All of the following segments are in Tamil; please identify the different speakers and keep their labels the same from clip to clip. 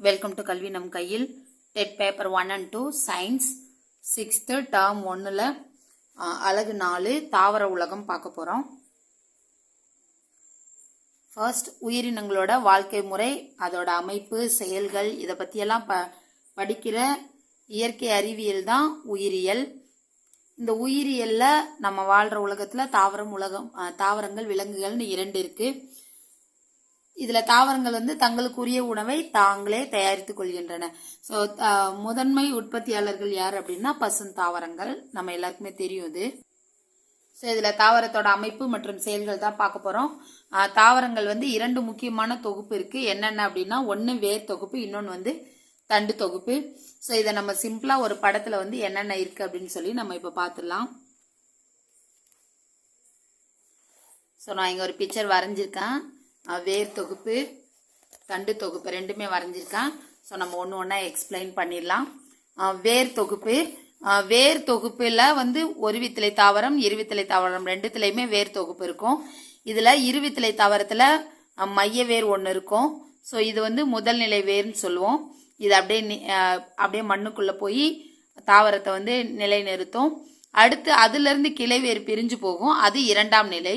Speaker 1: வெல்கம் டு கல்வி நம் கையில் TET paper one and two science sixth term ஒன்றில் அழகு நாலு தாவர உலகம் பார்க்க போகிறோம் ஃபர்ஸ்ட் உயிரினங்களோட வாழ்க்கை முறை அதோட அமைப்பு செயல்கள் இதை பற்றியெல்லாம் ப படிக்கிற இயற்கை அறிவியல் தான் உயிரியல். இந்த உயிரியலில் நம்ம வாழ்கிற உலகத்தில் தாவரம் உலகம் தாவரங்கள் விலங்குகள்னு இரண்டு இருக்குது இதில் தாவரங்கள் வந்து தங்களுக்குரிய உணவை தாங்களே தயாரித்துக் கொள்கின்றன. ஸோ முதன்மை உற்பத்தியாளர்கள் யார் அப்படின்னா பசும் தாவரங்கள். நம்ம எல்லாருக்குமே தெரியும் இது. ஸோ இதில் தாவரத்தோட அமைப்பு மற்றும் செயல்கள் தான் பார்க்க போகிறோம் தாவரங்கள் வந்து இரண்டு முக்கியமான தொகுப்பு இருக்குது என்னென்ன அப்படின்னா ஒன்று வேர் தொகுப்பு இன்னொன்று வந்து தண்டு தொகுப்பு. ஸோ இதை நம்ம சிம்பிளாக ஒரு படத்தில் வந்து என்னென்ன இருக்குது அப்படின்னு சொல்லி நம்ம இப்போ பார்த்துடலாம் ஸோ நான் இங்கே ஒரு பிக்சர் வரைஞ்சிருக்கேன். வேர் தொகுப்பு தண்டு தொகுப்பு ரெண்டுமே வரைஞ்சிருக்கேன். ஸோ நம்ம ஒன்று ஒன்றா எக்ஸ்பிளைன் பண்ணிடலாம். வேர் தொகுப்பு. வேர் தொகுப்பில் வந்து ஒரு வித்திலை தாவரம் இருவித்திலை தாவரம் ரெண்டுத்திலையுமே வேர் தொகுப்பு இருக்கும். இதில் இருவித்திலை தாவரத்தில் மைய வேர் ஒன்று இருக்கும். ஸோ இது வந்து முதல் நிலை வேர்னு சொல்லுவோம். இது அப்படியே அப்படியே மண்ணுக்குள்ளே போய் தாவரத்தை வந்து நிலைநிறுத்தும். அடுத்து அதுலேருந்து கிளை வேர் பிரிஞ்சு போகும். அது இரண்டாம் நிலை.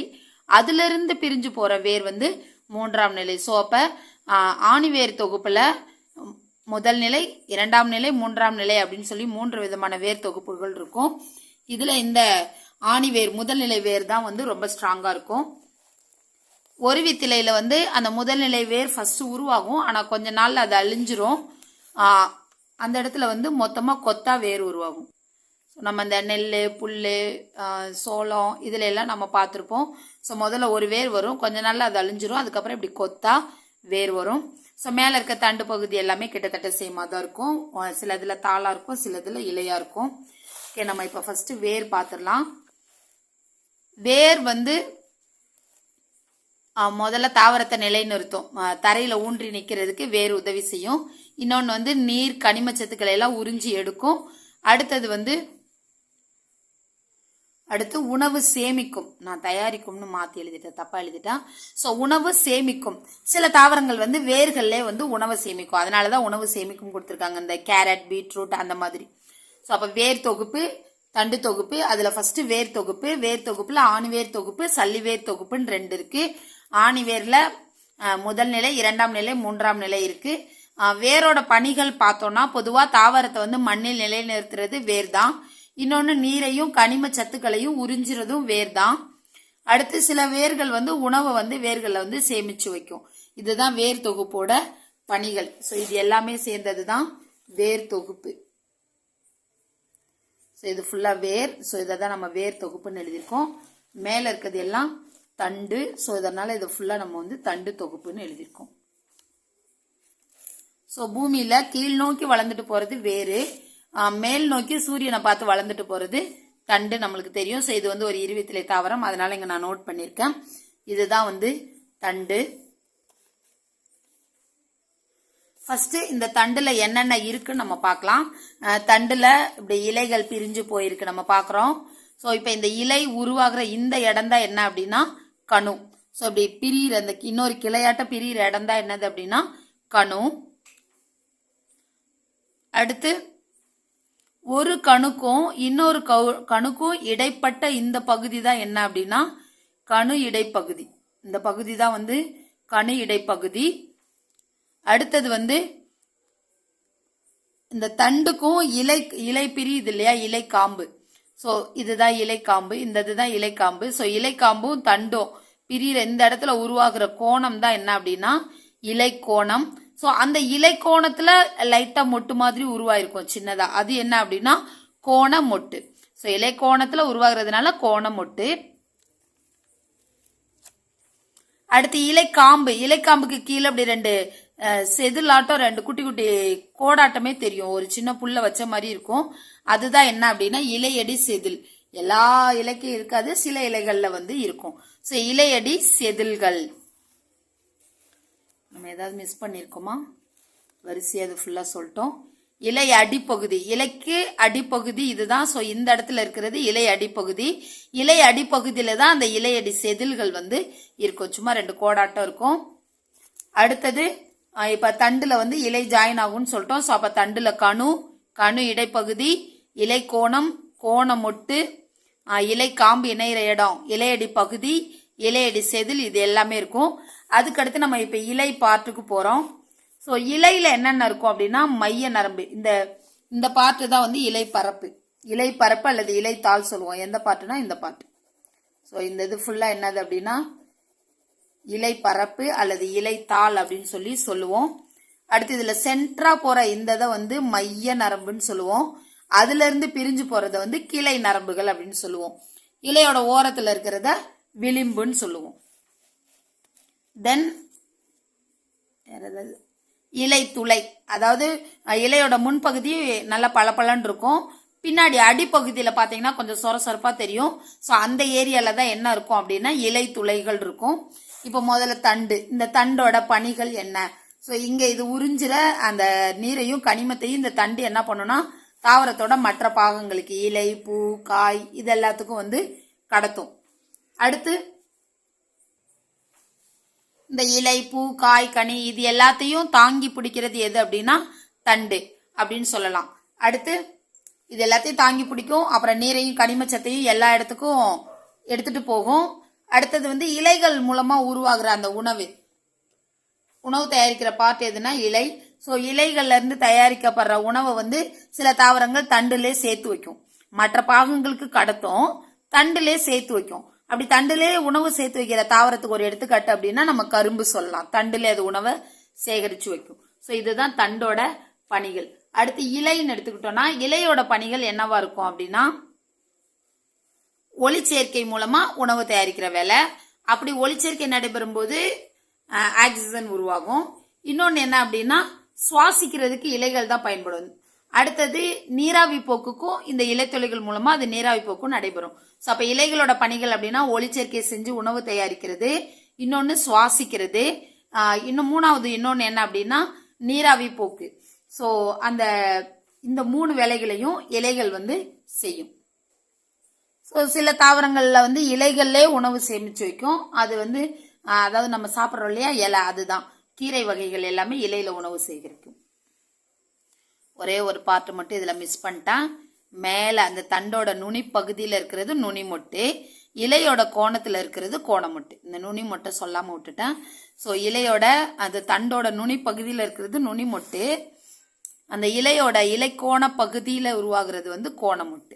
Speaker 1: அதுலேருந்து பிரிஞ்சு போகிற வேர் வந்து மூன்றாம் நிலை. ஸோ அப்போ ஆணிவேர் தொகுப்பில் முதல் நிலை இரண்டாம் நிலை மூன்றாம் நிலை அப்படின்னு சொல்லி மூன்று விதமான வேர் தொகுப்புகள் இருக்கும். இதில் இந்த ஆணிவேர் முதல் நிலை வேர் தான் வந்து ரொம்ப ஸ்ட்ராங்காக இருக்கும். ஒரு வித்திலையில வந்து அந்த முதல்நிலை வேர் ஃபஸ்ட்டு உருவாகும். ஆனால் கொஞ்ச நாளில் அது அழிஞ்சிரும். அந்த இடத்துல வந்து மொத்தமாக கொத்தா வேர் உருவாகும். நம்ம இந்த நெல் புல் சோளம் இதில் எல்லாம் நம்ம பார்த்துருப்போம். ஸோ முதல்ல ஒரு வேர் வரும். கொஞ்ச நாளில் அது அழிஞ்சிரும். அதுக்கப்புறம் இப்படி கொத்தா வேர் வரும். ஸோ மேலே இருக்க தண்டு பகுதி எல்லாமே கிட்டத்தட்ட சேமாக தான் இருக்கும். சில இதில் தாளாக இருக்கும் சில இதில் இலையாக இருக்கும். ஓகே நம்ம இப்போ ஃபஸ்ட்டு வேர் பார்த்துடலாம். வேர் வந்து முதல்ல தாவரத்தை நிலைநிறுத்தும். தரையில் ஊன்றி நிற்கிறதுக்கு வேர் உதவி செய்யும். இன்னொன்று வந்து நீர் கனிம சத்துக்களை எல்லாம் உறிஞ்சி எடுக்கும். அடுத்தது வந்து அடுத்து உணவு சேமிக்கும். நான் தயாரிக்கும்னு மாத்தி எழுதிட்டேன் தப்பா எழுதிட்டேன் ஸோ உணவு சேமிக்கும். சில தாவரங்கள் வந்து வேர்கள்லே வந்து உணவை சேமிக்கும். அதனால தான் உணவு சேமிக்கும் கொடுத்துருக்காங்க. இந்த கேரட் பீட்ரூட் அந்த மாதிரி. ஸோ அப்போ வேர் தொகுப்பு தண்டு தொகுப்பு அதில் ஃபர்ஸ்ட் வேர் தொகுப்பு வேர் தொகுப்பில் ஆணிவேர் தொகுப்பு சல்லிவேர் தொகுப்புன்னு ரெண்டு இருக்கு. ஆணிவேரில் முதல் நிலை இரண்டாம் நிலை மூன்றாம் நிலை இருக்கு. வேரோட பணிகள் பார்த்தோம்னா பொதுவாக தாவரத்தை வந்து மண்ணில் நிலைநிறுத்துறது வேர் தான் இன்னொன்று நீரையும் கனிம சத்துக்களையும் உறிஞ்சுறதும் வேர் தான் அடுத்து சில வேர்கள் வந்து உணவை வந்து வேர்களில் வந்து சேமிச்சு வைக்கும். இதுதான் வேர் தொகுப்போட பணிகள். ஸோ இது எல்லாமே சேர்ந்தது தான் வேர் தொகுப்பு. ஸோ இது ஃபுல்லாக வேர். ஸோ இதை தான் நம்ம வேர் தொகுப்புன்னு எழுதியிருக்கோம். மேலே இருக்கிறது எல்லாம் தண்டு. ஸோ இதனால் இதை ஃபுல்லாக நம்ம வந்து தண்டு தொகுப்புன்னு எழுதியிருக்கோம். ஸோ பூமியில் கீழ் நோக்கி வளர்ந்துட்டு போகிறது வேறு. மேல் நோக்கி சூரியனை பார்த்து வளர்ந்துட்டு போகிறது தண்டு நம்மளுக்கு தெரியும். ஸோ இது வந்து ஒரு இருவித்திலை தாவரம். அதனால இங்கே நான் நோட் பண்ணியிருக்கேன். இதுதான் வந்து தண்டு. ஃபர்ஸ்ட் இந்த தண்டுல என்னென்ன இருக்குன்னு நம்ம பார்க்கலாம். தண்டுல இப்படி இலைகள் பிரிஞ்சு போயிருக்கு நம்ம பார்க்குறோம். ஸோ இப்போ இந்த இலை உருவாகிற இந்த இடம் தான் என்ன அப்படின்னா கணு ஸோ இப்படி பிரியிற அந்த இன்னொரு கிளையாட்ட பிரியிற இடம் தான் என்னது அப்படின்னா கணு அடுத்து ஒரு கணுக்கும் இன்னொரு கவு- கணுக்கும் இடைப்பட்ட இந்த பகுதி தான் என்ன அப்படின்னா கணு இடைப்பகுதி. இந்த பகுதி தான் வந்து கணு இடைப்பகுதி. அடுத்தது வந்து இந்த தண்டுக்கும் இலை இலை பிரியுது இல்லையா? இலை காம்பு ஸோ இதுதான் இலைக்காம்பு இந்த இதுதான் இலைக்காம்பு. ஸோ இலைக்காம்பும் தண்டும் பிரியிற இந்த இடத்துல உருவாகிற கோணம் தான் என்ன அப்படின்னா இலை கோணம் ஸோ அந்த இலை கோணத்துல லைட்டா மொட்டு மாதிரி உருவாயிருக்கும் சின்னதா. அது என்ன அப்படின்னா கோண மொட்டு. ஸோ இலைக்கோணத்துல உருவாகிறதுனால கோண மொட்டு. அடுத்து இலைக்காம்பு இலைக்காம்புக்கு கீழே அப்படி ரெண்டு செதிலாட்டம் ரெண்டு குட்டி குட்டி கோடாட்டமே தெரியும். ஒரு சின்ன புல்ல வச்ச மாதிரி இருக்கும். அதுதான் என்ன அப்படின்னா இலையடி செதில். எல்லா இலைக்கும் இருக்காது சில இலைகள்ல வந்து இருக்கும். ஸோ இலையடி செதில்கள். நம்ம ஏதாவது மிஸ் பண்ணியிருக்கோமா வரிசையாக அது ஃபுல்லாக சொல்லிட்டோம். இலை அடிப்பகுதி. இலைக்கு அடிப்பகுதி இதுதான். ஸோ இந்த இடத்துல இருக்கிறது இலை அடிப்பகுதி. இலை அடிப்பகுதியில் தான் அந்த இலையடி செதில்கள் வந்து இருக்கும். சும்மா ரெண்டு கோடாட்டம் இருக்கும். அடுத்தது இப்போ தண்டில் வந்து இலை ஜாயின் ஆகும்னு சொல்லிட்டோம். ஸோ அப்போ தண்டில் கணு கணு இடைப்பகுதி இலை கோணம் கோணம் மொட்டு இலை காம்பு இணையிற இடம் இலையடி பகுதி இலையடி செதில் இது எல்லாமே இருக்கும். அதுக்கடுத்து நம்ம இப்போ இலை பார்ட்டுக்கு போகிறோம் ஸோ இலையில் என்னென்ன இருக்கும் அப்படின்னா மைய நரம்பு. இந்த இந்த பார்ட்டு தான் வந்து இலை பரப்பு. இலை பரப்பு அல்லது இலை தாள் சொல்லுவோம். எந்த பாட்டுனா இந்த பாட்டு ஸோ இந்த இது ஃபுல்லாக என்னது அப்படின்னா இலை பரப்பு அல்லது இலை தாள் அப்படின்னு சொல்லி சொல்லுவோம். அடுத்து இதில் சென்ட்ரா போகிற இந்த இதை வந்து மைய நரம்புன்னு சொல்லுவோம். அதுலேருந்து பிரிஞ்சு போகிறத வந்து கிளை நரம்புகள் அப்படின்னு சொல்லுவோம். இலையோட ஓரத்தில் இருக்கிறத விளிம்புன்னு சொல்லுவோம். தென் இலை துளை. அதாவது இலையோட முன்பகுதி நல்லா பளபளன்னு இருக்கும். பின்னாடி அடிப்பகுதியில் பார்த்தீங்கன்னா கொஞ்சம் சொர சொரப்பாக தெரியும். ஸோ அந்த ஏரியாவில் தான் என்ன இருக்கும் அப்படின்னா இலை துளைகள் இருக்கும். இப்போ முதல்ல தண்டு. இந்த தண்டோட பணிகள் என்ன? ஸோ இங்கே இது உறிஞ்சிற அந்த நீரையும் கனிமத்தையும் இந்த தண்டு என்ன பண்ணுன்னா தாவரத்தோட மற்ற பாகங்களுக்கு இலை பூ காய் இது எல்லாத்துக்கும் வந்து கடத்தும். அடுத்து இந்த இலை பூ காய் கனி இது எல்லாத்தையும் தாங்கி பிடிக்கிறது எது அப்படின்னா தண்டு அப்படின்னு சொல்லலாம். அடுத்து இது எல்லாத்தையும் தாங்கி பிடிக்கும். அப்புறம் நீரையும் கனிமச்சத்தையும் எல்லா இடத்துக்கும் எடுத்துட்டு போகும். அடுத்தது வந்து இலைகள் மூலமா உருவாகிற அந்த உணவு. உணவு தயாரிக்கிற பார்ட் எதுனா இலை. ஸோ இலைகள்ல இருந்து தயாரிக்கப்படுற உணவை வந்து சில தாவரங்கள் தண்டுலே சேர்த்து வைக்கும். மற்ற பாகங்களுக்கு கடத்தும். தண்டுலே சேர்த்து வைக்கும். அப்படி தண்டிலே உணவு சேர்த்து வைக்கிற தாவரத்துக்கு ஒரு எடுத்துக்காட்டு அப்படின்னா நம்ம கரும்பு சொல்லலாம். தண்டிலே அது உணவை சேகரித்து வைக்கும். ஸோ இதுதான் தண்டோட பணிகள். அடுத்து இலைன்னு எடுத்துக்கிட்டோம்னா இலையோட பணிகள் என்னவா இருக்கும் அப்படின்னா ஒளிச்சேர்க்கை மூலமா உணவு தயாரிக்கிற வேலை. அப்படி ஒளிச்சேர்க்கை நடைபெறும் போது ஆக்சிஜன் உருவாகும். இன்னொன்று என்ன அப்படின்னா சுவாசிக்கிறதுக்கு இலைகள் தான் பயன்படும். அடுத்தது நீராவி போக்குக்கும் இந்த இலைத்துளைகள் மூலமா அது நீராவி போக்கும் நடைபெறும். ஸோ அப்போ இலைகளோட பணிகள் அப்படின்னா ஒளிச்சேர்க்கை செஞ்சு உணவு தயாரிக்கிறது இன்னொன்று சுவாசிக்கிறது இன்னும் மூணாவது இன்னொன்று என்ன அப்படின்னா நீராவி போக்கு. ஸோ அந்த இந்த மூணு வேலைகளையும் இலைகள் வந்து செய்யும். ஸோ சில தாவரங்களில் வந்து இலைகள்லே உணவு சேமிச்சு வைக்கும். அது வந்து அதாவது நம்ம சாப்பிட்றோம் இல்லையா? இலை அதுதான். கீரை வகைகள் எல்லாமே இலையில உணவு சேகரிக்கும். ஒரே ஒரு பார்ட் மட்டும் இதில் மிஸ் பண்ணிட்டான் மேலே அந்த தண்டோட நுனி பகுதியில் இருக்கிறது நுனி மொட்டு இலையோட கோணத்தில் இருக்கிறது கோணமொட்டு. இந்த நுனி மொட்டை சொல்லாமல் விட்டுட்டேன் ஸோ இலையோட அந்த தண்டோட நுனி பகுதியில் இருக்கிறது நுனி மொட்டு அந்த இலையோட இலைக்கோண பகுதியில் உருவாகிறது வந்து கோணமொட்டு.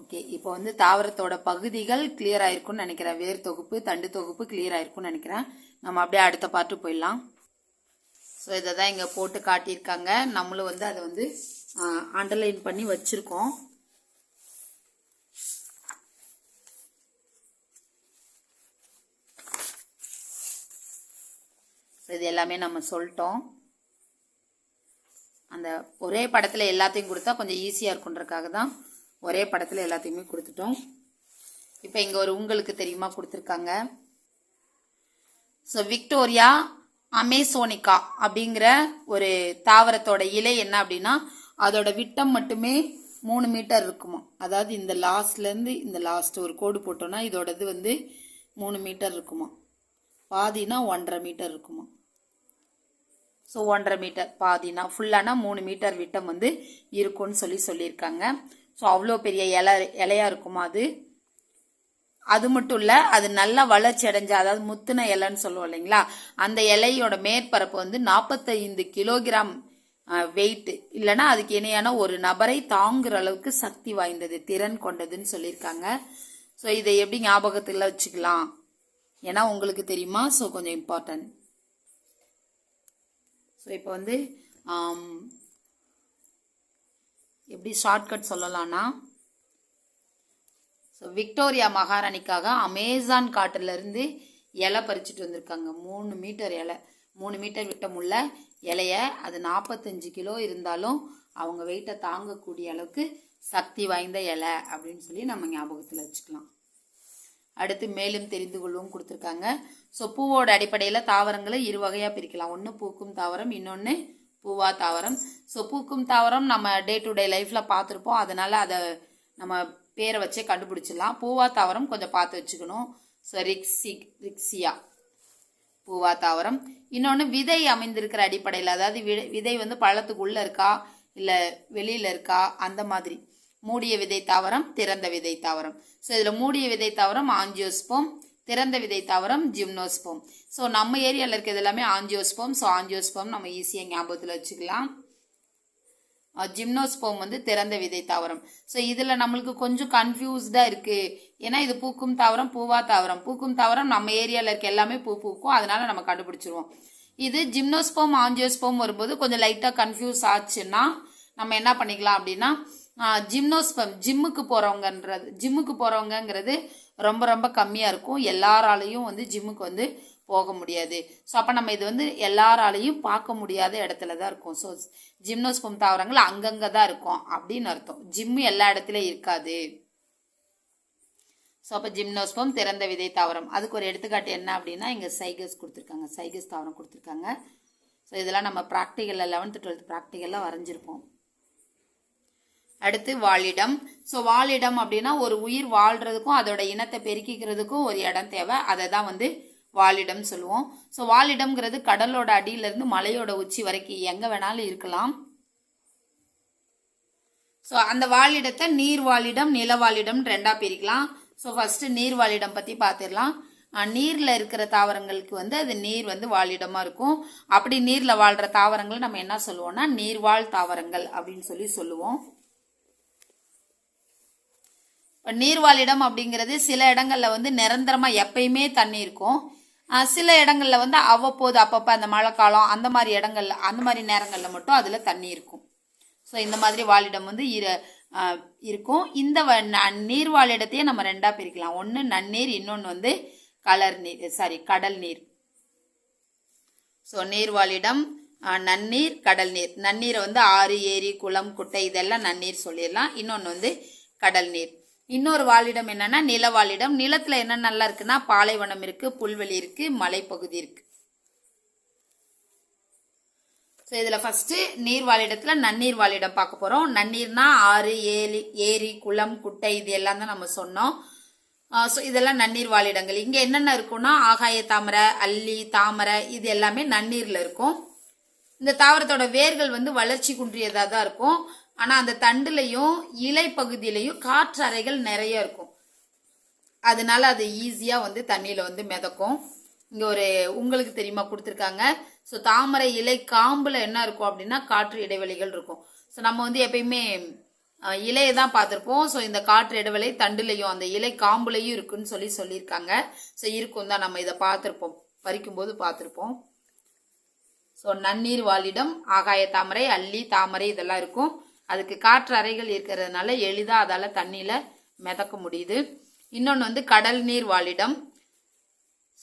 Speaker 1: ஓகே இப்போ வந்து தாவரத்தோட பகுதிகள் கிளியர் ஆயிருக்கும்னு நினைக்கிறேன். வேர் தொகுப்பு தண்டு தொகுப்பு கிளியர் ஆயிருக்கும்னு நினைக்கிறேன். நம்ம அப்படியே அடுத்த பாட்டு போயிடலாம். ஸோ இதை தான் இங்கே போட்டு காட்டியிருக்காங்க. நம்மளும் வந்து அதை வந்து அண்டர்லைன் பண்ணி வச்சுருக்கோம். இது எல்லாமே நம்ம சொல்லிட்டோம். அந்த ஒரே படத்தில் எல்லாத்தையும் கொடுத்தா கொஞ்சம் ஈஸியாக இருக்குன்றக்காக தான் ஒரே படத்தில் எல்லாத்தையுமே கொடுத்துட்டோம். இப்போ இங்கே ஒரு உங்களுக்கு தெரியுமா கொடுத்துருக்காங்க. ஸோ விக்டோரியா அமேசோனிக்கா அப்படிங்கிற ஒரு தாவரத்தோட இலை என்ன அப்படின்னா அதோட விட்டம் மட்டுமே மூணு மீட்டர் இருக்குமா. அதாவது இந்த லாஸ்ட்லேருந்து இந்த லாஸ்ட் ஒரு கோடு போட்டோம்னா இதோட இது வந்து மூணு மீட்டர் இருக்குமா. பாதினா ஒன்றரை மீட்டர் இருக்குமா. ஸோ ஒன்றரை மீட்டர் பாதினா ஃபுல்லானா மூணு மீட்டர் விட்டம் வந்து இருக்கும்னு சொல்லி சொல்லியிருக்காங்க. ஸோ அவ்வளோ பெரிய இலை இலையாக இருக்குமா அது? அது மட்டும் இல்ல அது நல்லா வளர்ச்சி அடைஞ்ச அதாவது முத்துன இலைன்னு சொல்லுவோம் இல்லைங்களா? அந்த இலையோட மேற்பரப்பு வந்து நாற்பத்தைந்து கிலோகிராம் வெயிட் இல்லைன்னா அதுக்கு இணையான ஒரு நபரை தாங்குற அளவுக்கு சக்தி வாய்ந்தது திறன் கொண்டதுன்னு சொல்லியிருக்காங்க. ஸோ இதை எப்படி ஞாபகத்தில் வச்சுக்கலாம்? ஏன்னா உங்களுக்கு தெரியுமா? ஸோ கொஞ்சம் இம்பார்ட்டன்ட் ஸோ இப்போ வந்து எப்படி ஷார்ட்கட் சொல்லலாம்னா ஸோ விக்டோரியா மகாராணிக்காக அமேசான் காட்டிலிருந்து இலை பறிச்சுட்டு வந்திருக்காங்க. மூணு மீட்டர் இலை. மூணு மீட்டர் விட்டமுள்ள இலைய அது நாற்பத்தஞ்சு கிலோ இருந்தாலும் அவங்க வெயிட்டை தாங்கக்கூடிய அளவுக்கு சக்தி வாய்ந்த இலை அப்படின்னு சொல்லி நம்ம ஞாபகத்தில் வச்சுக்கலாம். அடுத்து மேலும் தெரிந்து கொள்வோம் கொடுத்துருக்காங்க. ஸோ பூவோட அடிப்படையில் தாவரங்களை இரு வகையாக பிரிக்கலாம். ஒன்று பூக்கும் தாவரம் இன்னொன்று பூவா தாவரம். ஸோ பூக்கும் தாவரம் நம்ம டே டு டே லைஃப்பில் பார்த்துருப்போம். அதனால் அதை நம்ம பேரை வச்சே கண்டுபிடிச்சிடலாம். பூவா தாவரம் கொஞ்சம் பார்த்து வச்சுக்கணும். ஸோ ரிக்ஸி ரிக்ஸியா பூவா தாவரம். இன்னொன்று விதை அமைந்திருக்கிற அடிப்படையில் அதாவது விதை வந்து பழத்துக்குள்ளே இருக்கா? இல்லை வெளியில் இருக்கா? அந்த மாதிரி. மூடிய விதை தாவரம் திறந்த விதை தாவரம். ஸோ இதில் மூடிய விதை தாவரம் ஆஞ்சியோஸ்போம். திறந்த விதை தாவரம் ஜிம்னோஸ்போம். ஸோ நம்ம ஏரியாவில் இருக்கிறது எல்லாமே ஆஞ்சியோஸ்போம். ஸோ ஆஞ்சியோஸ்போம் நம்ம ஈஸியாக ஞாபகத்தில் வச்சுக்கலாம். ஜிம்னோஸ்போம் வந்து திறந்த விதை தாவரம். ஸோ இதில் நம்மளுக்கு கொஞ்சம் கன்ஃபியூஸ்டாக இருக்குது ஏன்னா இது பூக்கும் தாவரம் பூவா தாவரம். பூக்கும் தாவரம் நம்ம ஏரியாவில் இருக்க எல்லாமே பூ பூக்கும். அதனால நம்ம கண்டுபிடிச்சிருவோம். இது ஜிம்னோஸ்போம் ஆஞ்சியோஸ்போம் வரும்போது கொஞ்சம் லைட்டாக கன்ஃபியூஸ் ஆச்சுன்னா நம்ம என்ன பண்ணிக்கலாம் அப்படின்னா ஜிம்னோஸ்பம் ஜிம்முக்கு போகிறவங்கன்றது ஜிம்முக்கு போகிறவங்கங்கிறது ரொம்ப ரொம்ப கம்மியாக இருக்கும். எல்லாராலையும் வந்து ஜிம்முக்கு வந்து போக முடியாது. ஸோ அப்போ நம்ம இது வந்து எல்லாராலையும் பார்க்க முடியாத இடத்துல தான் இருக்கும். ஸோ ஜிம்னோஸ்பம் தாவரங்கள் அங்கங்கே தான் இருக்கும் அப்படின்னு அர்த்தம். ஜிம்மு எல்லா இடத்துலையும் இருக்காது. ஸோ அப்போ ஜிம்னோஸ்பம் திறந்த விதை தாவரம். அதுக்கு ஒரு எடுத்துக்காட்டு என்ன அப்படின்னா இங்கே சைகஸ் கொடுத்துருக்காங்க. சைகஸ் தாவரம் கொடுத்துருக்காங்க. ஸோ இதெல்லாம் நம்ம ப்ராக்டிக்கலில் லெவன்த்து டுவெல்த் ப்ராக்டிக்கலில் வரைஞ்சிருப்போம். அடுத்து வாழிடம் ஸோ வாழிடம் அப்படின்னா ஒரு உயிர் வாழ்கிறதுக்கும் அதோட இனத்தை பெருக்கிக்கிறதுக்கும் ஒரு இடம் தேவை. அதை தான் வந்து வாழிடம் சொல்லுவோம். ஸோ வாலிடம்ங்கிறது கடலோட அடியிலிருந்து மலையோட உச்சி வரைக்கும் எங்கே வேணாலும் இருக்கலாம். ஸோ அந்த வாழிடத்தை நீர் வாழிடம் நில வாழிடம் ரெண்டாக பிரிக்கலாம். ஸோ ஃபஸ்ட்டு நீர் வாழிடம் பற்றி பார்த்துடலாம் நீரில் இருக்கிற தாவரங்களுக்கு வந்து அது நீர் வந்து வாழிடமாக இருக்கும். அப்படி நீரில் வாழ்கிற தாவரங்களை நம்ம என்ன சொல்லுவோம்னா நீர்வாழ் தாவரங்கள் அப்படின்னு சொல்லி சொல்லுவோம். இப்போ நீர்வாழிடம் அப்படிங்கிறது சில இடங்களில் வந்து நிரந்தரமாக எப்பயுமே தண்ணி இருக்கும். சில இடங்களில் வந்து அவ்வப்போது அப்பப்போ அந்த மழை காலம் அந்த மாதிரி இடங்கள்ல அந்த மாதிரி நேரங்களில் மட்டும் அதில் தண்ணி இருக்கும். ஸோ இந்த மாதிரி வாழிடம் வந்து இரு இருக்கும். இந்த வ- ந- நீர் வாழிடத்தையே நம்ம ரெண்டாக பிரிக்கலாம். ஒன்று நன்னீர் இன்னொன்று வந்து கலர் நீர் சாரி கடல் நீர். ஸோ நீர் வாழிடம் நன்னீர் கடல் நீர். நன்னீரை வந்து ஆறு ஏரி குளம் குட்டை இதெல்லாம் நன்னீர் சொல்லிடலாம். இன்னொன்று வந்து கடல் நீர். இன்னொரு வாழிடம் என்னன்னா நிலவாழிடம் நிலத்துல என்ன நல்லா இருக்குன்னா பாலைவனம் இருக்கு புல்வெளி இருக்கு மலைப்பகுதி இருக்கு. ஸோ இதில் ஃபஸ்ட்டு நீர் வாழிடத்தில் நன்னீர் வாழிடம் பார்க்க போகிறோம் நன்னீர்னா ஆறு ஏரி ஏரி குளம் குட்டை இது எல்லாம் தான் நம்ம சொன்னோம். ஸோ இதெல்லாம் நன்னீர் வாழிடங்கள் இங்கே என்னென்ன இருக்கும்னா ஆகாய தாமரை அல்லி தாமரை இது எல்லாமே நன்னீரில் இருக்கும். இந்த தாவரத்தோட வேர்கள் வந்து வளர்ச்சி குன்றியதாக தான் இருக்கும். ஆனால் அந்த தண்டுலையும் இலை பகுதியிலையும் காற்றறைகள் நிறைய இருக்கும். அதனால அது ஈஸியாக வந்து தண்ணியில் வந்து மிதக்கும். இங்கே ஒரு உங்களுக்கு தெரியுமா கொடுத்துருக்காங்க. ஸோ தாமரை இலை காம்புல என்ன இருக்கும் அப்படின்னா காற்று இடைவெளிகள் இருக்கும். ஸோ நம்ம வந்து எப்பயுமே இலையை தான் பார்த்துருப்போம். ஸோ இந்த காற்று இடைவெளி தண்டுலையும் அந்த இலை காம்புலையும் இருக்குன்னு சொல்லி சொல்லியிருக்காங்க. ஸோ இருக்கும் தான் நம்ம இதை பார்த்துருப்போம். பறிக்கும்போது பார்த்துருப்போம். ஸோ நன்னீர் வாழிடம் ஆகாய தாமரை அள்ளி தாமரை இதெல்லாம் இருக்கும். அதுக்கு காற்று அறைகள் இருக்கிறதுனால எளிதாக அதால் தண்ணியில் மிதக்க முடியுது. இன்னொன்று வந்து கடல் நீர் வாழிடம்.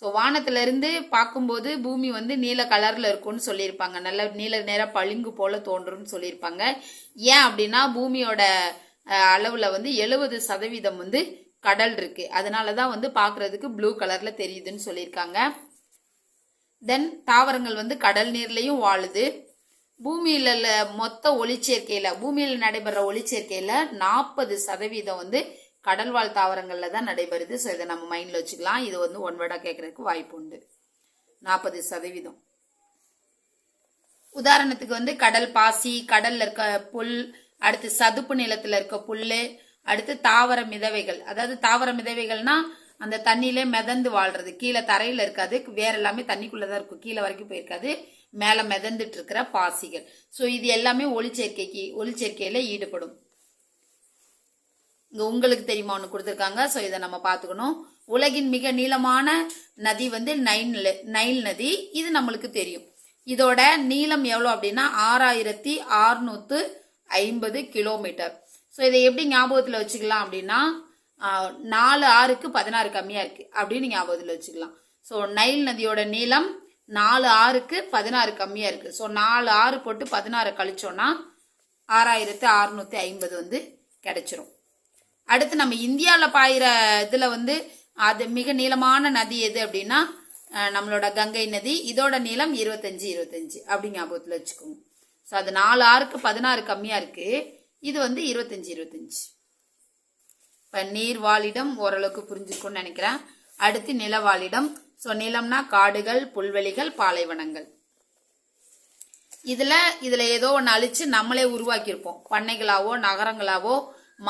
Speaker 1: ஸோ வானத்திலிருந்து பார்க்கும்போது பூமி வந்து நீல கலரில் இருக்கும்னு சொல்லியிருப்பாங்க. நல்ல நீல நேரம் பளிங்கு போல தோன்றும்னு சொல்லியிருப்பாங்க. ஏன் அப்படின்னா பூமியோட அளவில் வந்து எழுபது சதவீதம் வந்து கடல் இருக்கு. அதனால தான் வந்து பார்க்குறதுக்கு ப்ளூ கலரில் தெரியுதுன்னு சொல்லியிருக்காங்க. தென் தாவரங்கள் வந்து கடல் நீர்லேயும் வாழுது. பூமியில மொத்த ஒளிச்சேர்க்கையில பூமியில நடைபெற ஒளிச்சேர்க்கையில நாற்பது சதவீதம் வந்து கடல்வாழ் தாவரங்கள்ல தான் நடைபெறுது. ஸோ இதை நம்ம மைண்ட்ல வச்சுக்கலாம். இது வந்து ஒன் வேர்டா கேட்கறதுக்கு வாய்ப்பு உண்டு. நாற்பது சதவீதம். உதாரணத்துக்கு வந்து கடல் பாசி கடல்ல இருக்க புல் அடுத்து சதுப்பு நிலத்துல இருக்க புல்லு அடுத்து தாவர மிதவைகள். அதாவது தாவர மிதவைகள்னா அந்த தண்ணியிலே மிதந்து வாழ்றது. கீழே தரையில இருக்காது. வேற எல்லாமே தண்ணிக்குள்ளதான் இருக்கும். கீழே வரைக்கும் போயிருக்காது. மேல மிதந்துட்டு இருக்கிற பாசிகள். ஸோ இது எல்லாமே ஒளிச்சேர்க்கைக்கு ஒளிச்சேர்க்கையில ஈடுபடும். இங்க உங்களுக்கு தெரியுமா ஒன்று கொடுத்துருக்காங்க. ஸோ இதை நம்ம பார்த்துக்கணும். உலகின் மிக நீளமான நதி வந்து நைன் நைல் நதி. இது நம்மளுக்கு தெரியும். இதோட நீளம் எவ்வளோ அப்படின்னா ஆறாயிரத்தி ஆறுநூற்று ஐம்பது கிலோமீட்டர். ஸோ இதை எப்படி ஞாபகத்தில் வச்சுக்கலாம் அப்படின்னா நாலு ஆறுக்கு பதினாறு கம்மியாக இருக்குது அப்படின்னு ஞாபகத்தில் வச்சுக்கலாம். ஸோ நைல் நதியோட நீளம் நாலு ஆறுக்கு பதினாறு கம்மியாக இருக்குது ஸோ நாலு ஆறு போட்டு பதினாறு கழிச்சோன்னா ஆறாயிரத்து அறுநூற்றி ஐம்பது வந்து கிடைச்சிரும். அடுத்து நம்ம இந்தியாவில் பாயிற இதில் வந்து அது மிக நீளமான நதி எது அப்படின்னா நம்மளோட கங்கை நதி. இதோட நீளம் இருபத்தஞ்சி இருபத்தஞ்சி அப்படி ஞாபகத்தில் வச்சுக்கோங்க. ஸோ அது நாலு ஆறுக்கு பதினாறு கம்மியாக இருக்குது இது வந்து இருபத்தஞ்சி இருபத்தஞ்சி. இப்போ நீர் வாழிடம் ஓரளவுக்கு புரிஞ்சிருக்கும்னு நினைக்கிறேன். அடுத்து நிலவாழிடம். ஸோ நிலம்னா காடுகள் புல்வெளிகள் பாலைவனங்கள். இதில் இதில் ஏதோ ஒன்று அழித்து நம்மளே உருவாக்கியிருப்போம். பண்ணைகளாவோ நகரங்களாவோ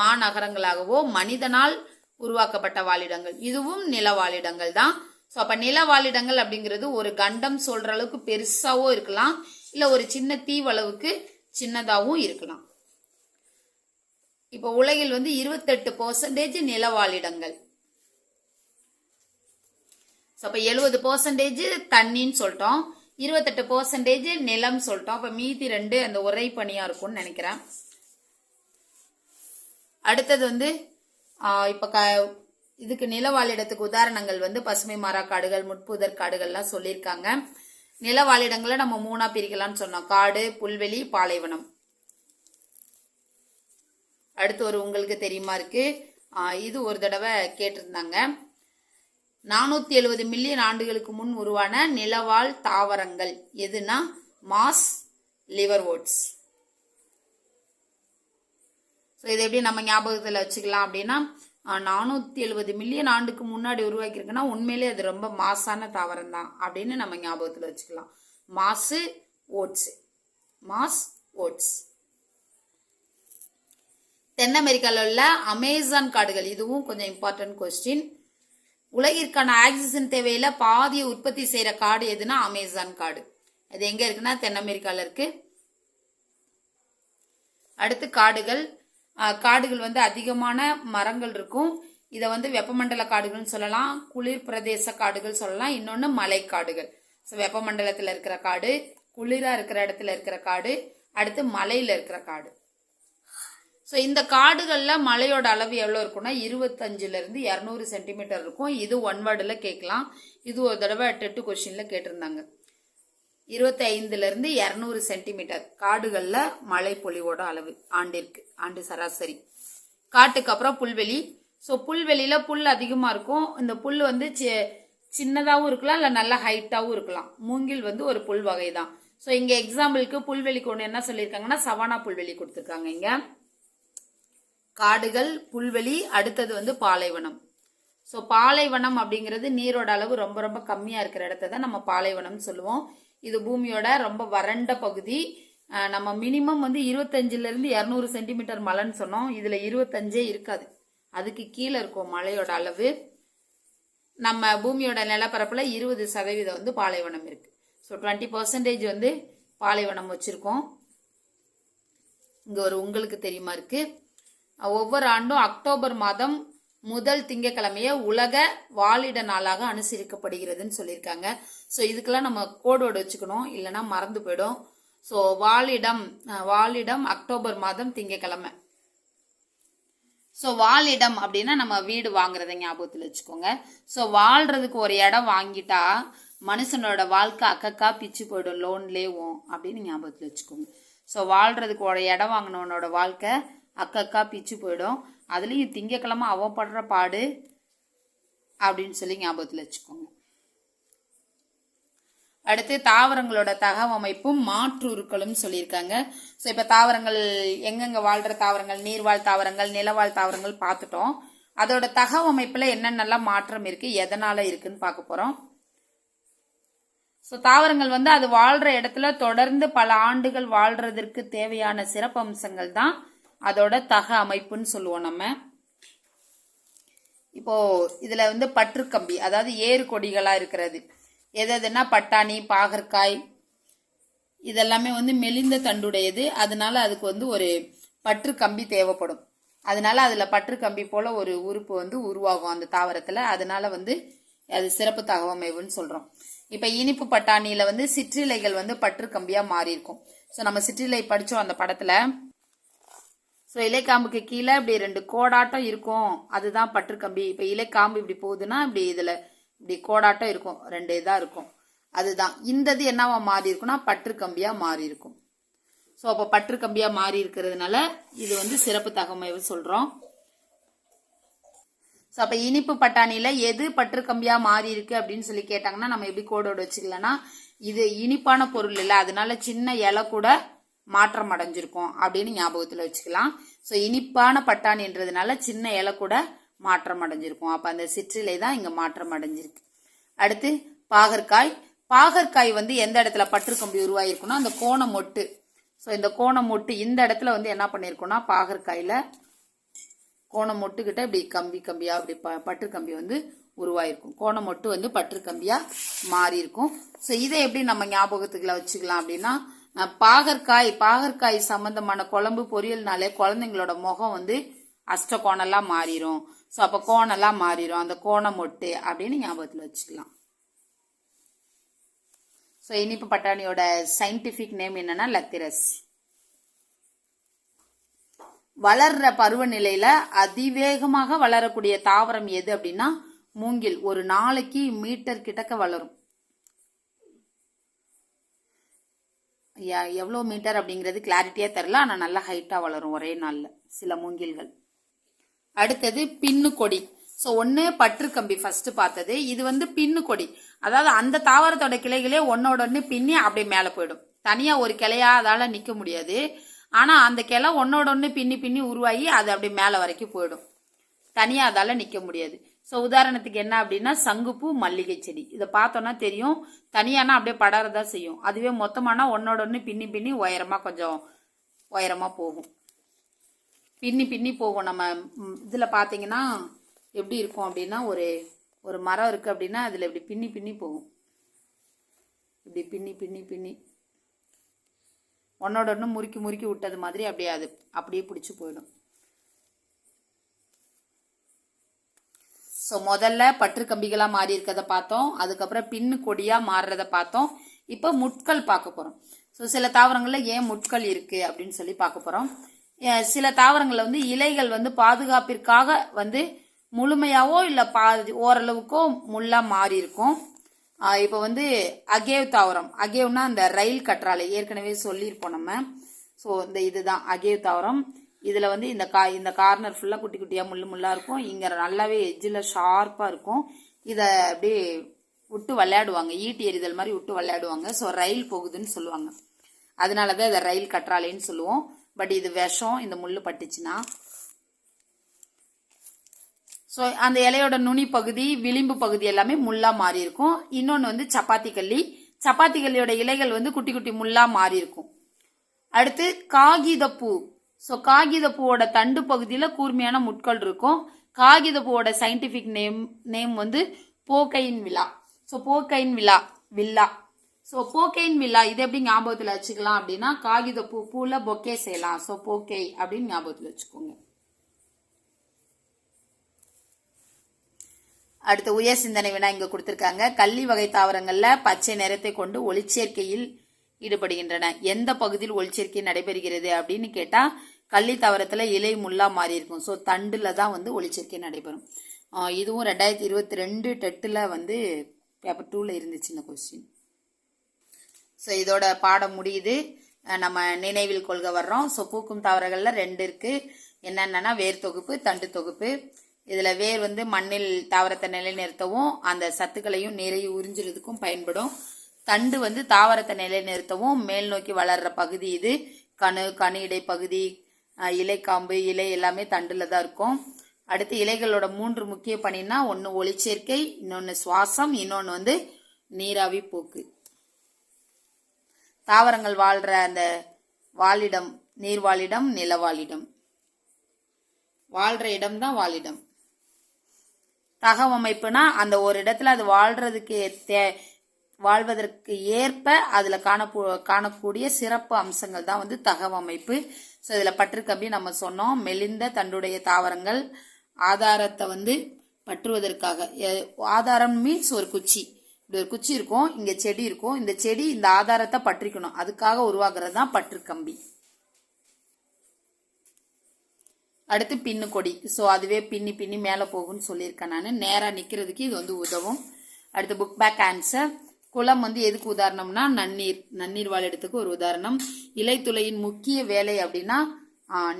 Speaker 1: மாநகரங்களாகவோ மனிதனால் உருவாக்கப்பட்ட வாழிடங்கள். இதுவும் நில வாழிடங்கள் தான். ஸோ அப்போ நில வாழிடங்கள் அப்படிங்கிறது ஒரு கண்டம் சொல்கிற அளவுக்கு பெருசாகவோ இருக்கலாம். இல்லை ஒரு சின்ன தீவளவுக்கு சின்னதாகவும் இருக்கலாம். இப்போ உலகில் வந்து இருபத்தெட்டு பர்சன்டேஜ் நிலவாழிடங்கள் ஸோ அப்போ எழுபது பர்சன்டேஜ் தண்ணின்னு சொல்லிட்டோம். இருபத்தெட்டு பர்சன்டேஜ் நிலம் சொல்லிட்டோம். அப்போ மீதி ரெண்டு அந்த உரை பணியாக இருக்கும்னு நினைக்கிறேன். அடுத்தது வந்து இப்போ க இதுக்கு நிலவாழிடத்துக்கு உதாரணங்கள் வந்து பசுமை மாறா காடுகள் முட்புதர் காடுகள்லாம் சொல்லியிருக்காங்க. நிலவாழிடங்களை நம்ம மூணா பிரிக்கலாம்னு சொன்னோம். காடு புல்வெளி பாலைவனம். அடுத்து ஒரு உங்களுக்கு தெரியுமா இருக்கு? இது ஒரு தடவை கேட்டிருந்தாங்க. நானூத்தி எழுபது மில்லியன் ஆண்டுகளுக்கு முன் உருவான நிலவாழ் தாவரங்கள். எதுனா? மாஸ் லிவர்வோட்ஸ் ஸோ இதை எப்படி நம்ம ஞாபகத்தில் வச்சுக்கலாம் அப்படின்னா நானூற்றி எழுபது மில்லியன் ஆண்டுக்கு முன்னாடி உருவாக்கியிருக்குன்னா உண்மையிலே அது ரொம்ப மாசான தாவரம் தான் அப்படின்னு நம்ம ஞாபகத்தில் வச்சுக்கலாம். மாசு ஓட்ஸ். Mass oats. தென் அமெரிக்காவில் உள்ள அமேசான் காடுகள். இதுவும் கொஞ்சம் இம்பார்ட்டன்ட் கொஸ்டின் உலகிற்கான ஆக்சிஜன் தேவையில பாதியை உற்பத்தி செய்யற காடு எதுனா அமேசான் காடு. அது எங்க இருக்குன்னா தென் அமெரிக்கால இருக்கு. அடுத்து காடுகள். காடுகள் வந்து அதிகமான மரங்கள் இருக்கும். இதை வந்து வெப்பமண்டல காடுகள்னு சொல்லலாம் குளிர் பிரதேச காடுகள் சொல்லலாம். இன்னொன்று மலைக்காடுகள். ஸோ வெப்பமண்டலத்தில் இருக்கிற காடு குளிரா இருக்கிற இடத்துல இருக்கிற காடு அடுத்து மலையில இருக்கிற காடு. ஸோ இந்த காடுகளில் மழையோட அளவு எவ்வளோ இருக்குன்னா இருபத்தஞ்சிலருந்து இரநூறு சென்டிமீட்டர் இருக்கும். இது ஒன் வேர்டில் கேட்கலாம். இது ஒரு தடவை டெட்டு கொஷினில் கேட்டிருந்தாங்க. இருபத்தி ஐந்துலேருந்து இரநூறு சென்டிமீட்டர் காடுகளில் மழை பொழிவோட அளவு ஆண்டிற்கு ஆண்டு சராசரி. காட்டுக்கு அப்புறம் புல்வெளி. ஸோ புல்வெளியில் புல் அதிகமாக இருக்கும். இந்த புல் வந்து சி- சின்னதாகவும் இருக்கலாம் இல்லை நல்ல ஹைட்டாகவும் இருக்கலாம். மூங்கில் வந்து ஒரு புல் வகை தான் ஸோ இங்கே எக்ஸாம்பிளுக்கு புல்வெளிக்கு ஒன்று என்ன சொல்லியிருக்காங்கன்னா சவானா புல்வெளி கொடுத்துருக்காங்க இங்கே. காடுகள் புல்வெளி அடுத்தது வந்து பாலைவனம். ஸோ பாலைவனம் அப்படிங்கிறது நீரோட அளவு ரொம்ப ரொம்ப கம்மியாக இருக்கிற இடத்த தான் நம்ம பாலைவனம்னு சொல்லுவோம். இது பூமியோட ரொம்ப வறண்ட பகுதி. நம்ம மினிமம் வந்து இருபத்தஞ்சிலேருந்து இரநூறு சென்டிமீட்டர் மழைன்னு சொன்னோம். இதில் இருபத்தஞ்சே இருக்காது. அதுக்கு கீழே இருக்கும் மழையோட அளவு. நம்ம பூமியோட நிலப்பரப்பில் இருபது சதவீதம் வந்து பாலைவனம் இருக்குது ஸோ டுவெண்ட்டி பர்சன்டேஜ் வந்து பாலைவனம் வச்சுருக்கோம். இங்கே ஒரு உங்களுக்கு தெரியுமா இருக்குது ஒவ்வொரு ஆண்டும் அக்டோபர் மாதம் முதல் திங்கக்கிழமைய உலக வாழிட நாளாக அனுசரிக்கப்படுகிறதுன்னு சொல்லியிருக்காங்க. ஸோ இதுக்கெல்லாம் நம்ம கோடோடு வச்சுக்கணும். இல்லைன்னா மறந்து போயிடும். ஸோ வாழிடம் வாலிடம் வாழிடம் அக்டோபர் மாதம் திங்கக்கிழமை ஸோ வாழிடம் அப்படின்னா நம்ம வீடு வாங்குறத ஞாபகத்தில் வச்சுக்கோங்க. ஸோ வாழ்றதுக்கு ஒரு இடம் வாங்கிட்டா மனுஷனோட வாழ்க்கை அக்கக்கா பிச்சு போயிடும் லோன்லேவும் அப்படின்னு ஞாபகத்தில் வச்சுக்கோங்க. ஸோ வாழ்றதுக்கு ஒரு இடம் வாங்கினவனோட வாழ்க்கை அக்கக்கா பிச்சு போயிடும். அதுலேயும் திங்கக்கிழமை அவன் படுற பாடு அப்படின்னு சொல்லி ஞாபகத்தில் வச்சுக்கோங்க. அடுத்து தாவரங்களோட தகவமைப்பும் மாற்றுருக்களும் சொல்லியிருக்காங்க. ஸோ இப்போ தாவரங்கள் எங்கெங்க வாழ்கிற தாவரங்கள் நீர்வாழ் தாவரங்கள் நிலவாழ் தாவரங்கள் பார்த்துட்டோம். அதோட தகவமைப்பில் என்னென்னலாம் மாற்றம் இருக்கு எதனால் இருக்குன்னு பார்க்க போகிறோம் ஸோ தாவரங்கள் வந்து அது வாழ்கிற இடத்துல தொடர்ந்து பல ஆண்டுகள் வாழ்கிறதற்கு தேவையான சிறப்பம்சங்கள் தான். அதோட தக அமைப்புன்னு சொல்லுவோம் நம்ம. இப்போ இதுல வந்து பற்றுக்கம்பி அதாவது ஏறு கொடிகளா இருக்கிறது. எது எதுனா பட்டாணி பாகற்காய் இதெல்லாமே வந்து மெலிந்த தண்டுடையது. அதனால அதுக்கு வந்து ஒரு பற்று கம்பி தேவைப்படும். அதனால அதுல பற்று கம்பி போல ஒரு உறுப்பு வந்து உருவாகும் அந்த தாவரத்துல. அதனால வந்து அது சிறப்பு தகவமைவுன்னு சொல்றோம். இப்ப இனிப்பு பட்டாணியில வந்து சிற்றிலைகள் வந்து பற்று கம்பியா மாறி இருக்கும் ஸோ நம்ம சிற்றிலை படிச்சோம் அந்த படத்துல. ஸோ இலைக்காம்புக்கு கீழே இப்படி ரெண்டு கோடாட்டம் இருக்கும். அதுதான் பற்றுக்கம்பி. இப்போ இலைக்காம்பு இப்படி போகுதுன்னா இப்படி இதில் இப்படி கோடாட்டம் இருக்கும். ரெண்டு இதாக இருக்கும். அதுதான். இந்த இது என்னவா மாறி இருக்குன்னா பற்றுக்கம்பியாக மாறி இருக்கும். ஸோ அப்போ பற்றுக்கம்பியாக மாறி இருக்கிறதுனால இது வந்து சிறப்பு தகவமைவு சொல்கிறோம் ஸோ அப்போ இனிப்பு பட்டாணியில் எது பற்றுக்கம்பியாக மாறி இருக்கு அப்படின்னு சொல்லி கேட்டாங்கன்னா நம்ம எப்படி கோடோடு வச்சுக்கலன்னா இது இனிப்பான பொருள் இல்லை. அதனால சின்ன இலை கூட மாற்றம் அடைஞ்சிருக்கும் அப்படின்னு ஞாபகத்தில் வச்சுக்கலாம். ஸோ இனிப்பான பட்டாணின்றதுனால சின்ன இலை கூட மாற்றம் அடைஞ்சிருக்கும் அப்போ அந்த சிற்றிலை தான் இங்கே மாற்றம் அடைஞ்சிருக்கு அடுத்து பாகற்காய். பாகற்காய் வந்து எந்த இடத்துல பற்று கம்பி உருவாயிருக்குன்னா அந்த கோண மொட்டு. ஸோ இந்த கோண மொட்டு இந்த இடத்துல வந்து என்ன பண்ணியிருக்கோம்னா பாகற்காயில் கோணம் மொட்டுக்கிட்ட இப்படி கம்பி கம்பியாக இப்படி ப பற்று கம்பி வந்து உருவாயிருக்கும். கோணம் மொட்டு வந்து பற்று கம்பியாக மாறி இருக்கும் ஸோ இதை எப்படி நம்ம ஞாபகத்துக்குள்ள வச்சுக்கலாம் அப்படின்னா பாகற்காய் பாகற்காய் சம்பந்தமான குழம்பு பொரியல்னாலே குழந்தைங்களோட முகம் வந்து அஷ்ட கோணம்லாம் மாறிடும் ஸோ அப்போ கோணம்லாம் மாறிடும் அந்த கோணம் மொட்டு அப்படின்னு ஞாபகத்தில் வச்சுக்கலாம். ஸோ இனிப்பு பட்டாணியோட சயின்டிஃபிக் நேம் என்னன்னா லத்திரஸ். வளர்ற பருவநிலையில அதிவேகமாக வளரக்கூடிய தாவரம் எது அப்படின்னா மூங்கில். ஒரு நாளைக்கு மீட்டர் கிட்டக்க வளரும். எவ்வளோ மீட்டர் அப்படிங்கிறது கிளாரிட்டியாக தெரில ஆனால் நல்லா ஹைட்டாக வளரும் ஒரே நாளில் சில மூங்கில்கள். அடுத்தது பின்னு கொடி. ஸோ ஒன்று பற்று கம்பி ஃபஸ்ட்டு பார்த்தது. இது வந்து பின்னு கொடி. அதாவது அந்த தாவரத்தோட கிளைகளே ஒன்னோட ஒன்று பின்னி அப்படியே மேலே போயிடும். தனியாக ஒரு கிளையா அதால் நிற்க முடியாது. ஆனால் அந்த கிளை ஒன்னோட ஒன்று பின்னி பின்னி உருவாகி அது அப்படியே மேலே வரைக்கும் போயிடும். தனியாக அதால் நிற்க முடியாது. ஸோ உதாரணத்துக்கு என்ன அப்படின்னா சங்குப்பூ மல்லிகை செடி இதை பார்த்தோன்னா தெரியும். தனியானா அப்படியே படறதா செய்யும். அதுவே மொத்தமானா ஒன்னோட ஒன்று பின்னி பின்னி உயரமாக கொஞ்சம் உயரமாக போகும். பின்னி பின்னி போகும். நம்ம இதில் பார்த்தீங்கன்னா எப்படி இருக்கும் அப்படின்னா ஒரு ஒரு மரம் இருக்குது அப்படின்னா அதில் இப்படி பின்னி பின்னி போகும். இப்படி பின்னி பின்னி பின்னி. ஒன்னோட ஒன்று முறுக்கி முறுக்கி விட்டது மாதிரி அப்படியே அது அப்படியே பிடிச்சி போயிடும். ஸோ முதல்ல பற்று கம்பிகளாக மாறி இருக்கிறத பார்த்தோம். அதுக்கப்புறம் பின்னு கொடியாக மாறுறத பார்த்தோம். இப்போ முட்கள் பார்க்க போகிறோம் ஸோ சில தாவரங்களில் ஏன் முட்கள் இருக்குது அப்படின்னு சொல்லி பார்க்க போகிறோம் சில தாவரங்களில் வந்து இலைகள் வந்து பாதுகாப்பிற்காக வந்து முழுமையாவோ இல்லை பா ஓரளவுக்கோ முள்ளாக மாறி இருக்கும். இப்போ வந்து அகேவ் தாவரம். அகேவ்னா அந்த ரயில் கற்றாழை. ஏற்கனவே சொல்லியிருப்போம் நம்ம. ஸோ இந்த இதுதான் அகேவ் தாவரம். இதில் வந்து இந்த கா இந்த கார்னர் ஃபுல்லாக குட்டி குட்டியாக முள்ளு முள்ளாக இருக்கும். இங்கே நல்லாவே எஜ்ஜில் ஷார்ப்பாக இருக்கும். இதை அப்படியே விட்டு விளையாடுவாங்க. ஈட்டி எறிதல் மாதிரி விட்டு விளையாடுவாங்க. ஸோ ரயில் போகுதுன்னு சொல்லுவாங்க. அதனால தான் இதை ரயில் கற்றாழைன்னு சொல்லுவோம். பட் இது விஷம் இந்த முள் பட்டுச்சுன்னா. ஸோ அந்த இலையோட நுனி பகுதி விளிம்பு பகுதி எல்லாமே முள்ளா மாறி இருக்கும். இன்னொன்று வந்து சப்பாத்தி கல்லி. சப்பாத்தி கல்லியோட இலைகள் வந்து குட்டி குட்டி முள்ளா மாறி இருக்கும். அடுத்து காகிதப்பூ. ஸோ காகிதப்பூவோட தண்டு பகுதியில் கூர்மையான முட்கள் இருக்கும். காகிதப்பூவோட சயின்டிஃபிக் நேம் நேம் வந்து போக்கையின் விழா. ஸோ போக்கையின் விழா வில்லா. ஸோ போக்கையின் வில்லா இது எப்படி ஞாபகத்தில் வச்சுக்கலாம் அப்படின்னா காகித பூ பூவில் பொக்கே செய்யலாம். ஸோ போக்கை அப்படின்னு ஞாபகத்தில் வச்சுக்கோங்க. அடுத்து உயர் சிந்தனை வினா இங்கே கொடுத்துருக்காங்க. கள்ளி வகை தாவரங்களில் பச்சை நிறத்தை கொண்டு ஒளிச்சேர்க்கையில் ஈடுபடுகின்றன. எந்த பகுதியில் ஒளிச்சேர்க்கை நடைபெறுகிறது அப்படின்னு கேட்டால் கள்ளி தாவரத்தில் இலை முள்ளாக மாறி இருக்கும். ஸோ தண்டில் தான் வந்து ஒளிச்சேர்க்கை நடைபெறும். இதுவும் ரெண்டாயிரத்தி இருபத்தி ரெண்டு டெட்டில் வந்து பேப்பர் டூவில் இருந்துச்சு இந்த கொஸ்டின் ஸோ இதோட பாடம் முடியுது. நம்ம நினைவில் கொள்க வர்றோம். ஸோ பூக்கும் தாவரங்களில் ரெண்டு இருக்குது என்னென்னா வேர் தொகுப்பு தண்டு தொகுப்பு. இதில் வேர் வந்து மண்ணில் தாவரத்தை நிலைநிறுத்தவும் அந்த சத்துக்களையும் நிறைய உறிஞ்சுறதுக்கும் பயன்படும். தண்டு வந்து தாவரத்தை நிலைநிறுத்தவும் மேல் நோக்கி வளர்ற பகுதி இது. கணு கணு இடை பகுதி இலைக்காம்பு இலை எல்லாமே தண்டுல தான் இருக்கும். அடுத்து இலைகளோட மூன்று முக்கிய பணின்னா ஒன்று ஒளிச்சேர்க்கை இன்னொன்று சுவாசம் இன்னொன்று வந்து நீராவி போக்கு. தாவரங்கள் வாழ்ற அந்த வாழிடம் நீர்வாழிடம் நிலவாழிடம் வாழ்ற இடம் தான் வாழிடம் தகவமைப்புனா அந்த ஒரு இடத்துல அது வாழ்றதுக்கு தே வாழ்வதற்கு ஏற்ப அதில் காணப்போ காணக்கூடிய சிறப்பு அம்சங்கள் தான் வந்து தகவமைப்பு ஸோ இதில் பற்றுக்கம்பி நம்ம சொன்னோம். மெலிந்த தண்டுடைய தாவரங்கள் ஆதாரத்தை வந்து பற்றுவதற்காக. ஆதாரம் மீன்ஸ் ஒரு குச்சி. இப்படி ஒரு குச்சி இருக்கும் இங்கே செடி இருக்கும். இந்த செடி இந்த ஆதாரத்தை பற்றிக்கணும். அதுக்காக உருவாகிறது தான் பற்றுக்கம்பி. அடுத்து பின்னு கொடி. ஸோ அதுவே பின்னி பின்னி மேலே போகும்னு சொல்லியிருக்கேன் நான். நேராக நிற்கிறதுக்கு இது வந்து உதவும். அடுத்து புக் பேக் ஆன்சர் குளம் வந்து எதுக்கு உதாரணம்னா நன்னீர் நன்னீர் வாழிடத்துக்கு ஒரு உதாரணம். இலைத்துளையின் முக்கிய வேலை அப்படின்னா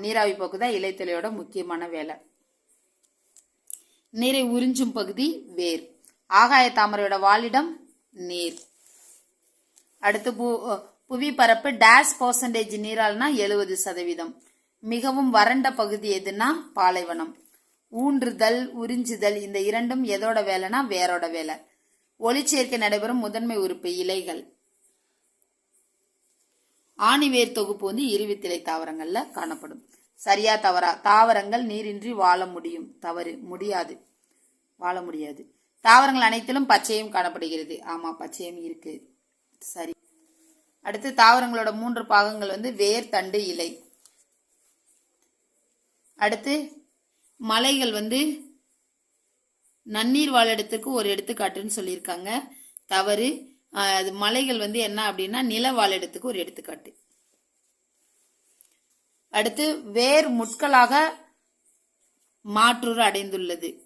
Speaker 1: நீராவி போக்கு தான் இலைத்துளையோட முக்கியமான வேலை. நீரை உறிஞ்சும் பகுதி வேர். ஆகாய தாமரையோட வாழிடம் நீர். அடுத்து பு புவி பரப்பு டேஷ் பர்சன்டேஜ் நீரால்னா எழுபது சதவீதம். மிகவும் வறண்ட பகுதி எதுனா பாலைவனம். ஊன்றுதல் உறிஞ்சுதல் இந்த இரண்டும் எதோட வேலைனா வேரோட வேலை. ஒளிச்சேர்க்கை நடைபெறும் முதன்மை உறுப்பு இலைகள். ஆணிவேர் தொகுப்பு வந்து இருவித்திலை தாவரங்கள்ல காணப்படும். சரியா தவறா? தாவரங்கள் நீரின்றி வாழ முடியும். தவறு. முடியாது. வாழ முடியாது. தாவரங்கள் அனைத்திலும் பச்சையும் காணப்படுகிறது. ஆமா பச்சையும் இருக்கு. சரி. அடுத்து தாவரங்களோட மூன்று பாகங்கள் வந்து வேர் தண்டு இலை. அடுத்து மலைகள் வந்து நன்னீர் வாழிடத்துக்கு ஒரு எடுத்துக்காட்டுன்னு சொல்லியிருக்காங்க. தவறு. அது மலைகள் வந்து என்ன அப்படின்னா நில வாழிடத்துக்கு ஒரு எடுத்துக்காட்டு. அடுத்து வேர் முட்களாக மாற்றுரு அடைந்துள்ளது.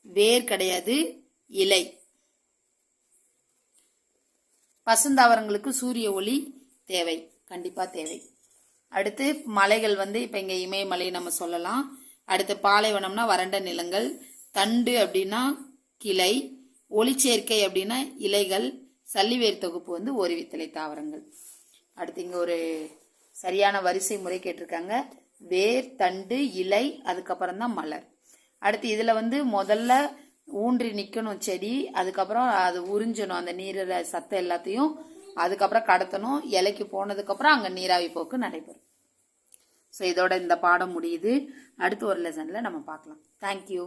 Speaker 1: வேர் கிடையாது இலை. பசுந்தாவரங்களுக்கு சூரிய ஒளி தேவை கண்டிப்பா தேவை. அடுத்து மலைகள் வந்து இப்ப இங்க இமயமலை நம்ம சொல்லலாம். அடுத்து பாலைவனம்னா வறண்ட நிலங்கள். தண்டு அப்படின்னா கிளை ஒளிச்சேர்க்கை அப்படின்னா இலைகள் சல்லிவேர் தொகுப்பு வந்து ஓரிவித்தலை தாவரங்கள். அடுத்து இங்கே ஒரு சரியான வரிசை முறை கேட்டிருக்காங்க. வேர் தண்டு இலை அதுக்கப்புறம் தான் மலர். அடுத்து இதில் வந்து முதல்ல ஊன்றி நிற்கணும் செடி அதுக்கப்புறம் அது உறிஞ்சணும் அந்த நீர சத்தம் எல்லாத்தையும் அதுக்கப்புறம் கடத்தணும் இலைக்கு போனதுக்கப்புறம் அங்கே நீராவி போக்கு நடைபெறும். ஸோ இதோட இந்த பாடம் முடியுது. அடுத்து ஒரு லெசனில் நம்ம பார்க்கலாம். தேங்க்யூ